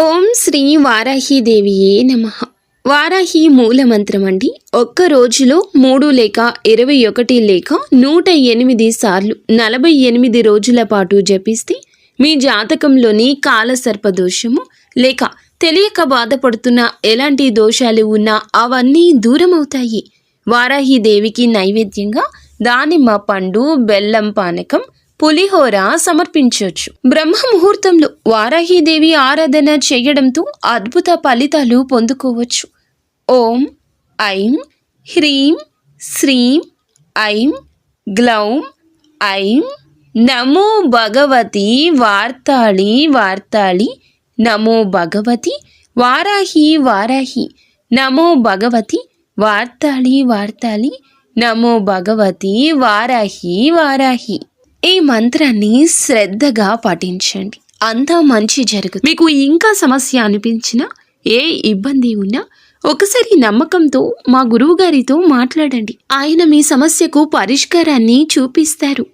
ఓం శ్రీ వారాహీదేవియే నమ. వారాహి మూల మంత్రం అండి. ఒక్క రోజులో మూడు లేక ఇరవై ఒకటి లేక నూట ఎనిమిది సార్లు నలభై ఎనిమిది రోజుల పాటు జపిస్తే మీ జాతకంలోని కాలసర్ప దోషము లేక తెలియక బాధపడుతున్న ఎలాంటి దోషాలు ఉన్నా అవన్నీ దూరం అవుతాయి వారాహి దేవికి నైవేద్యంగా దానిమ్మ పండు బెల్లం పానకం పులిహోర సమర్పించవచ్చు. బ్రహ్మ ముహూర్తంలో వారాహీదేవి ఆరాధన చేయడంతో అద్భుత ఫలితాలు పొందుకోవచ్చు. ఓం ఐం హ్రీం శ్రీం ఐం గ్లౌం ఐం నమో భగవతి వార్తాళి వార్తాళి నమో భగవతి వారాహి వారాహి నమో భగవతి వార్తాళి వార్తాళి నమో భగవతి వారాహి వారాహి. ఈ మంత్రాన్ని శ్రద్ధగా పాటించండి అంతా మంచి జరుగుతుంది. మీకు ఇంకా సమస్య అనిపించినా ఏ ఇబ్బంది ఉన్నా ఒకసారి నమ్మకంతో మా గురువుగారితో మాట్లాడండి. ఆయన మీ సమస్యకు పరిష్కారాన్ని చూపిస్తారు.